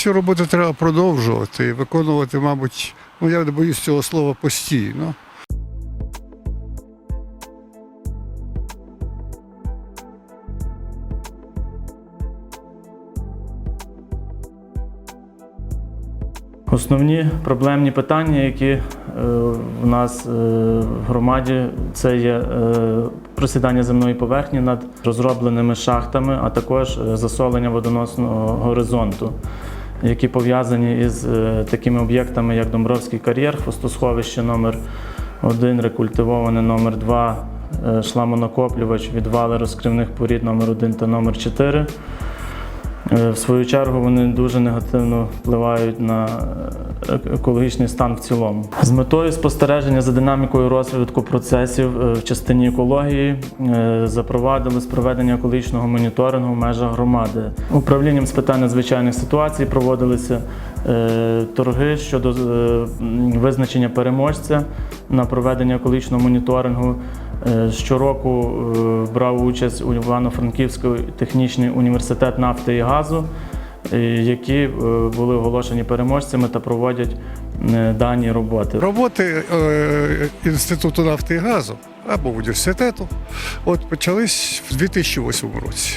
Цю роботу треба продовжувати і виконувати, мабуть, ну я не боюсь цього слова постійно. Основні проблемні питання, які е, в нас е, в громаді, це є е, просідання земної поверхні над розробленими шахтами, а також засолення водоносного горизонту, які пов'язані із е, такими об'єктами, як Домбровський кар'єр, хвостосховище номер 1 рекультивоване номер 2 е, шламонакоплювач, відвали розкривних порід номер 1 та номер 4 Е, В свою чергу вони дуже негативно впливають на е, екологічний стан в цілому. З метою спостереження за динамікою розвитку процесів е, в частині екології е, запровадили проведення екологічного моніторингу в межах громади. Управлінням з питань надзвичайних ситуацій проводилися е, торги щодо е, визначення переможця на проведення екологічного моніторингу. Е, Щороку е, брав участь у Івано-Франківський технічний університет нафти і газу, е, які е, були оголошені переможцями та проводять е, дані роботи. Роботи е, Інституту нафти і газу або університету от почались в 2008 році.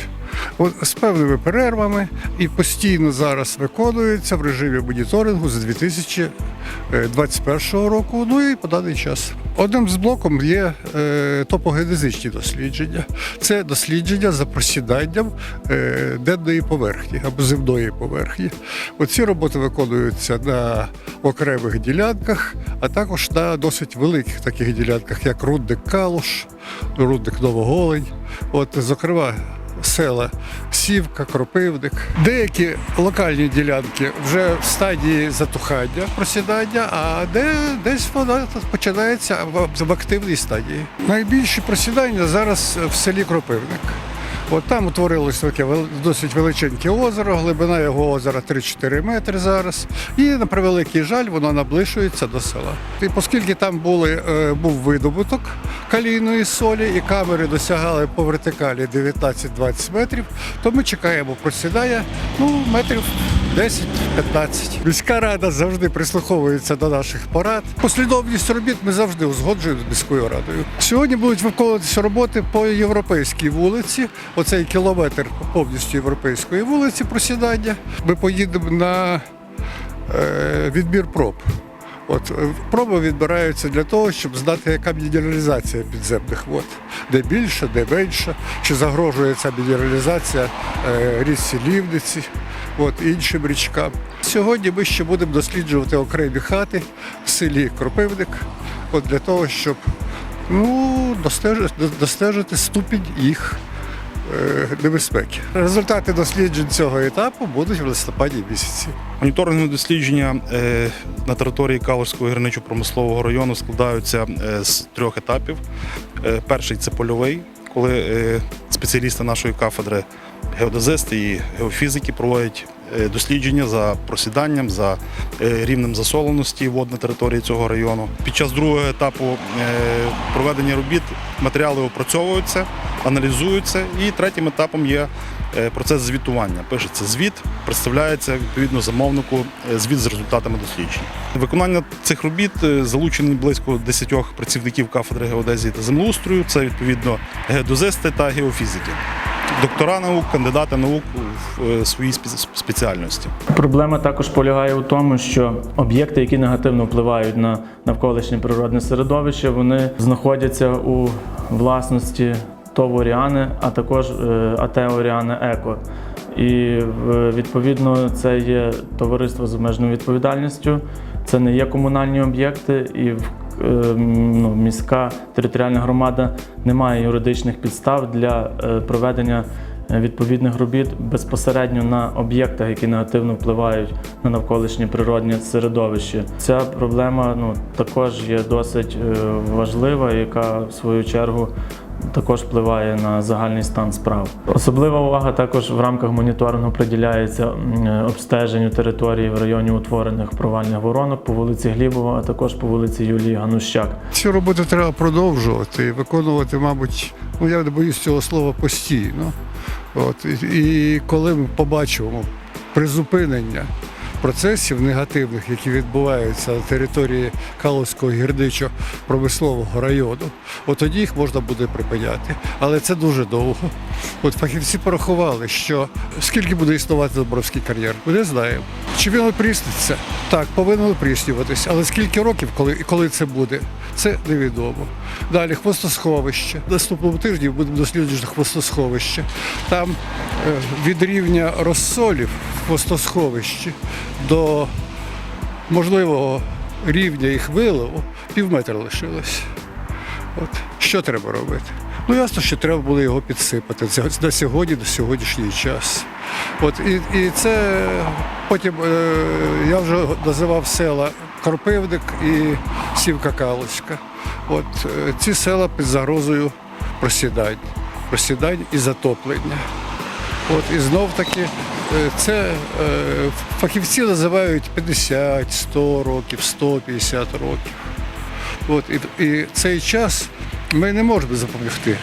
З певними перервами і постійно зараз виконується в режимі моніторингу з 2021 року, ну і по даний час. Одним з блоком є е, топогенезичні дослідження. Це дослідження за просіданням е, денної поверхні або земної поверхні. Оці роботи виконуються на окремих ділянках, а також на досить великих таких ділянках, як рудник Калуш, рудник Новоголень. От, зокрема, села Сівка, Кропивник. Деякі локальні ділянки вже в стадії затухання, просідання, а де десь вона починається в, активній стадії. Найбільші просідання зараз в селі Кропивник. От там утворилось таке досить величеньке озеро, глибина його озера 3-4 метри зараз. І на превеликий жаль, воно наближується до села. І оскільки там були, е, був видобуток калійної солі, і камери досягали по вертикалі 19-20 метрів, то ми чекаємо просідає ну, метрів 10-15. Міська рада завжди прислуховується до наших порад. Послідовність робіт ми завжди узгоджуємо з міською радою. Сьогодні будуть виконуватися роботи по європейській вулиці. Оцей кілометр повністю європейської вулиці просідання. Ми поїдемо на е, відбір проб. От е, проби відбираються для того, щоб знати, яка мінералізація підземних вод, де більше, де менше, чи загрожує ця мінералізація е, річці Лівниці, от іншим річкам. Сьогодні ми ще будемо досліджувати окремі хати в селі Кропивник, от для того, щоб ну, достежити, достежити ступінь їх небезпеки. Результати досліджень цього етапу будуть в листопаді місяці. Моніторингові дослідження е, на території Калужського гірничо-промислового району складаються е, з трьох етапів. Е, Перший це польовий, коли е, спеціалісти нашої кафедри, геодезисти і геофізики проводять е, дослідження за просіданням, за е, рівнем засоленості вод на території цього району. Під час другого етапу е, проведення робіт матеріали опрацьовуються, аналізуються, і третім етапом є е, процес звітування. Пишеться звіт, представляється відповідно замовнику е, звіт з результатами досліджень. Виконання цих робіт е, залучені близько 10 працівників кафедри геодезії та землеустрою. Це відповідно геодезисти та геофізики. Доктора наук, кандидати наук в своїй спеціальності. Проблема також полягає у тому, що об'єкти, які негативно впливають на навколишнє природне середовище, вони знаходяться у власності ТОВ «Оріани», а також е, АТ «Оріани Еко. І відповідно це є товариство з обмеженою відповідальністю, це не є комунальні об'єкти, і е, ну, міська територіальна громада не має юридичних підстав для е, проведення відповідних робіт безпосередньо на об'єктах, які негативно впливають на навколишнє природне середовище. Ця проблема ну, також є досить важлива, яка в свою чергу також впливає на загальний стан справ. Особлива увага також в рамках моніторингу приділяється е, обстеженню території в районі утворених провальних воронок по вулиці Глібова, а також по вулиці Юлії Ганущак. Цю роботу треба продовжувати і виконувати, мабуть, ну я не боюсь цього слова постійно. От, і, і коли ми побачимо призупинення процесів негативних, які відбуваються на території Каловського гірничо промислового району, от тоді їх можна буде припиняти. Але це дуже довго. От фахівці порахували, що скільки буде існувати Заборовський кар'єр, ми не знаємо. Чи він опрісниться? Так, повинен опріснюватися. Але скільки років, коли, коли це буде, це невідомо. Далі хвостосховище. Наступному тижні будемо досліджувати хвостосховище. Там е, від рівня розсолів хвостосховищі до можливого рівня їх виливу пів метра лишилось. От що треба робити? Ну ясно, що треба було його підсипати на сьогодні, на сьогоднішній час. От і, і це потім е, я вже називав села Кропивник і Сівка Калуська. От е, ці села під загрозою просідань, просідань і затоплення. От і знов таки це е, фахівці називають 50, 100 років, 150 років. От, і, і цей час ми не можемо запобігти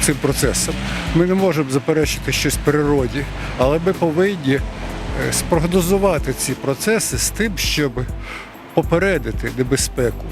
цим процесам. Ми не можемо заперечити щось природі, але ми повинні е, спрогнозувати ці процеси з тим, щоб попередити небезпеку.